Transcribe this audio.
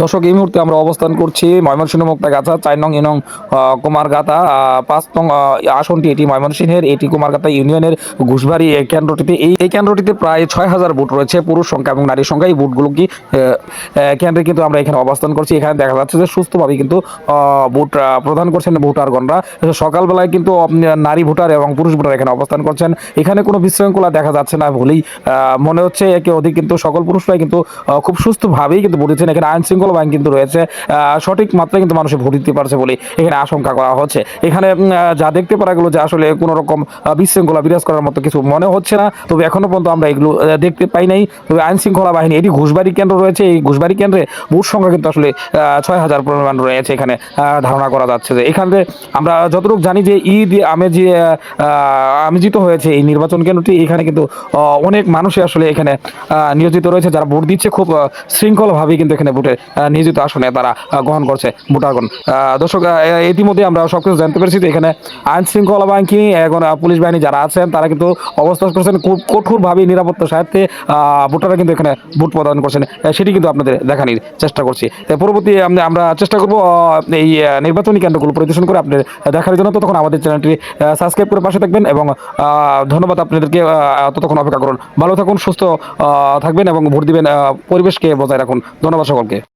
দর্শক, এই মুহূর্তে আমরা অবস্থান করছি ময়মনসিংহ মুক্তাগাছা চার নং ইনং কুমারগাতা পাঁচ নং আসনটি এটি ময়মনসিংহের, এটি কুমারগাতা ইউনিয়নের ঘুষবাড়ি এই কেন্দ্রটিতে। এই এই কেন্দ্রটিতে প্রায় ছয় হাজার বুট রয়েছে, পুরুষ সংখ্যা এবং নারী সংখ্যা। এই বুটগুলো কি কেন্দ্রে কিন্তু আমরা এখানে অবস্থান করছি। এখানে দেখা যাচ্ছে যে সুস্থভাবে কিন্তু ভোট প্রদান করছেন ভোটারগণরা। সকালবেলায় কিন্তু নারী ভোটার এবং পুরুষ ভোটার এখানে অবস্থান করছেন। এখানে কোনো বিশৃঙ্খলা দেখা যাচ্ছে না বলেই মনে হচ্ছে একে অধিক কিন্তু সকল পুরুষরাই কিন্তু খুব সুস্থভাবেই কিন্তু ভোট এখানে আইন শৃঙ্খলা বাহিনী কিন্তু রয়েছে সঠিক মাত্রায় কিন্তু মানুষের ভোট দিতে পারছে বলে এখানে আশঙ্কা করা হচ্ছে। এখানে যা দেখতে পারা গেলো যে আসলে কোনো রকম বিশৃঙ্খলা বিরাজ করার মতো কিছু মনে হচ্ছে না। তবে এখনও পর্যন্ত আমরা এগুলো দেখতে পাই নাই। তবে আইন শৃঙ্খলা বাহিনী এটি ঘুষবাড়ি কেন্দ্র রয়েছে। এই ঘুষবাড়ি কেন্দ্রে ভোট সংখ্যা কিন্তু আসলে ছয় হাজার পরিমাণ রয়েছে এখানে ধারণা করা যাচ্ছে যে। এখানে আমরা যতটুকু জানি যে ঈদ আমেজি আমেজিত হয়েছে এই নির্বাচন কেন্দ্রটি এখানে কিন্তু অনেক মানুষই আসলে এখানে নিয়োজিত রয়েছে যারা ভোট দিচ্ছে। খুব আহ, শৃঙ্খলভাবে কিন্তু এখানে ভোটে আহ, নিয়োজিত আসনে তারা গ্রহণ করছে ভোটারগণ। দর্শক ইতিমধ্যে আমরা সবকিছু জানতে পেরেছি যে এখানে আইন শৃঙ্খলা বাহিনী, এখন পুলিশ বাহিনী যারা আছেন, তারা কিন্তু অবস্থান করছেন খুব কঠোরভাবে নিরাপত্তার সাথে ভোটাররা কিন্তু এখানে ভোট প্রদান করছেন। সেটি কিন্তু আপনাদের দেখানোর চেষ্টা করছি। পরবর্তী আমরা- চেষ্টা করব এই নির্বাচনী কেন্দ্রগুলো পরিদর্শন করে আপনাদের দেখার জন্য। ততক্ষণ আমাদের চ্যানেলটি সাবস্ক্রাইব করে পাশে থাকবেন এবং ধন্যবাদ আপনাদেরকে ততক্ষণ অপেক্ষা করুন। ভালো থাকুন, সুস্থ থাকবেন এবং ভোট দিবেন পরিবেশকে বজায় রাখুন। ধন্যবাদ সকলকে।